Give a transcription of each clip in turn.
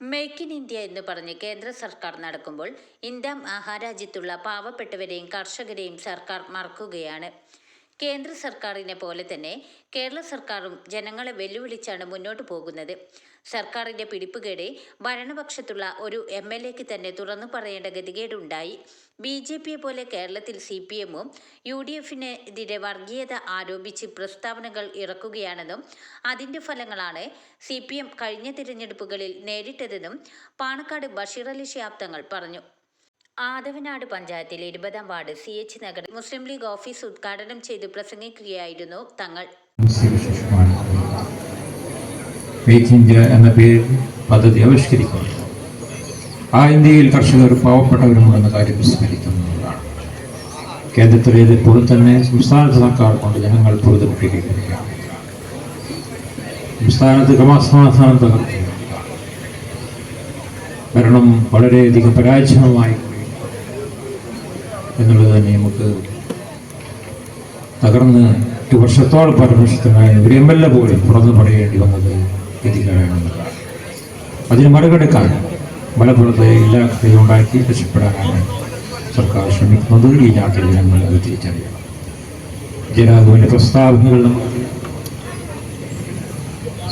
Make in India എന്ന് പറഞ്ഞ് കേന്ദ്ര സർക്കാർ നടക്കുമ്പോൾ ഇന്ത്യ മഹാരാജ്യത്തുള്ള പാവപ്പെട്ടവരെയും കർഷകരെയും സർക്കാർ മറക്കുകയാണ്. കേന്ദ്ര സർക്കാരിനെ പോലെ തന്നെ കേരള സർക്കാരും ജനങ്ങളെ വെല്ലുവിളിച്ചാണ് മുന്നോട്ട് പോകുന്നത്. സർക്കാരിന്റെ പിടിപ്പുകേട് ഭരണപക്ഷത്തുള്ള ഒരു എം എൽ എക്ക് തന്നെ തുറന്നു പറയേണ്ട ഗതികേടുണ്ടായി. ബി ജെ പിയെ പോലെ കേരളത്തിൽ സി പി എമ്മും യു ഡി എഫിനെതിരെ വർഗീയത ആരോപിച്ച് പ്രസ്താവനകൾ ഇറക്കുകയാണെന്നും അതിന്റെ ഫലങ്ങളാണ് സി പി എം കഴിഞ്ഞ തിരഞ്ഞെടുപ്പുകളിൽ നേരിട്ടതെന്നും പാണക്കാട് ബഷീർ അലി ശിഹാബ് തങ്ങൾ പറഞ്ഞു. ആദവനാട് പഞ്ചായത്തിലെ ഇരുപതാം ward C H Nagar Muslim League office ഉദ്ഘാടനം ചെയ്ത് പ്രസംഗിക്കുകയായിരുന്നു തങ്ങൾ. എന്ന പേരിൽ പദ്ധതി ആവിഷ്കരിക്കുന്നു. ആ ഇന്ത്യയിൽ കർഷകർ പാവപ്പെട്ടവരുമുണ്ടെന്ന കാര്യം വിസ്മരിക്കുന്നതാണ് കേന്ദ്രത്തിലേത് ഇപ്പോൾ തന്നെ സംസ്ഥാന സർക്കാർ കൊണ്ട് ജനങ്ങൾ പൊറുതുമുട്ടിയിരിക്കുകയാണ് സംസ്ഥാനത്ത് ക്രമസമാധാനം തകർക്കുകയാണ്. ഭരണം വളരെയധികം പരാജയമായി എന്നുള്ളത് തന്നെ നമുക്ക് തകർന്ന് എട്ട് വർഷത്തോളം പരമർശത്തിനായ എം പോലും തുറന്നു പറയേണ്ടി വന്നത് എത്തിക്കാനാണ് അതിന് മറികടക്കാൻ മലപ്പുറത്തെ ഇല്ലാത്ത ഉണ്ടാക്കി രക്ഷപ്പെടാനാണ് സർക്കാർ ശ്രമിക്കുന്നത്. ഈ നാട്ടിൽ ജനങ്ങൾ അത് തിരിച്ചറിയണം. ജനാധിപത്യ പ്രസ്താവനകൾ നമുക്ക്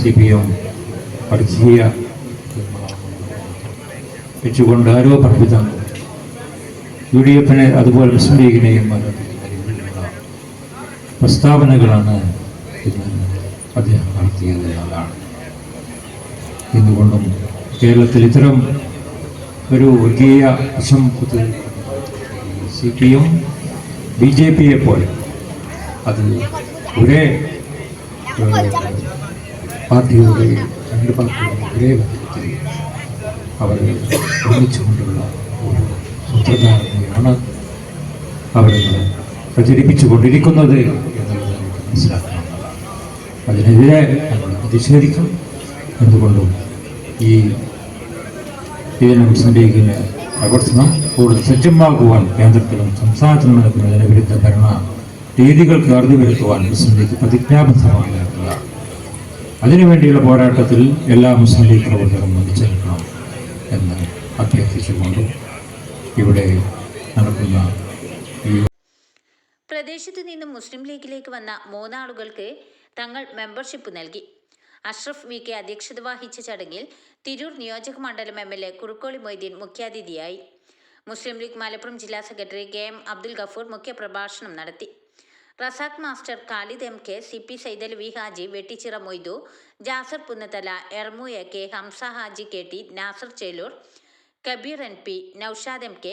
സി പി എം വർഗീയ വെച്ചുകൊണ്ട് ആരോപണവിധം യു ഡി എഫിനെ അതുപോലെ മുസ്ലിം ലീഗിനെയും പ്രസ്താവനകളാണ് അദ്ദേഹം നടത്തിയത് എന്നതാണ് എന്തുകൊണ്ടും കേരളത്തിൽ ഇത്തരം ഒരു വർഗീയ വശം C P M B J പിയെ പോലെ അത് ഒരേ പാർട്ടിയുടെ രണ്ട് പാർട്ടിയുടെ ഒരേ ബന്ധത്തിൽ അവർ ഒന്നിച്ചുകൊണ്ടുള്ള ഒരു സൂത്രധാരണയാണ് പ്രചരിപ്പിച്ചുകൊണ്ടിരിക്കുന്നത് പ്രചരിപ്പിച്ചു കൊണ്ടിരിക്കുന്നത് എന്നുള്ളത് നമുക്ക് മനസ്സിലാക്കാവുന്നതാണ് അതിനെതിരെ പ്രതിഷേധിക്കും എന്തുകൊണ്ടും ഈ ഇതിനെ ലീഗിന് പ്രവർത്തനം കൂടുതൽ സജ്ജമാക്കുവാൻ കേന്ദ്രത്തിലും സംസ്ഥാനത്തിലും നടക്കുന്ന ജനവിരുദ്ധ ഭരണ രീതികൾക്ക് അറുതി വരുത്തുവാൻ മുസ്ലിം ലീഗ് പ്രതിജ്ഞാബദ്ധമാണ് എന്നതാണ് അതിനുവേണ്ടിയുള്ള പോരാട്ടത്തിൽ എല്ലാ മുസ്ലിം ലീഗ് പ്രവർത്തകരും ഒന്നിച്ചേൽക്കണം എന്ന് അഭ്യർത്ഥിച്ചുകൊണ്ട് ഇവിടെ നടക്കുന്ന പ്രദേശത്ത് നിന്നും മുസ്ലിം ലീഗിലേക്ക് വന്ന മൂന്നാളുകൾക്ക് തങ്ങൾ മെമ്പർഷിപ്പ് നൽകി. അഷ്റഫ് വി കെ അധ്യക്ഷത വഹിച്ച ചടങ്ങിൽ തിരൂർ നിയോജക മണ്ഡലം M L A Kurukkoli Moideen മുഖ്യാതിഥിയായി. മുസ്ലിം ലീഗ് മലപ്പുറം ജില്ലാ secretary K M Abdul Gafoor മുഖ്യപ്രഭാഷണം നടത്തി. Razak master Khalid M K C P Saidal V Haji Vettichira Moidu Jasar Punnathala Ermu A K Hamza Haji K T Nasar Chelur Kabeer N P Noushad M K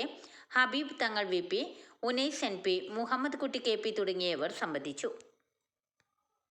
Habeeb Thangal V P Unais N P Muhammad Kutty K P തുടങ്ങിയവർ സംബന്ധിച്ചു.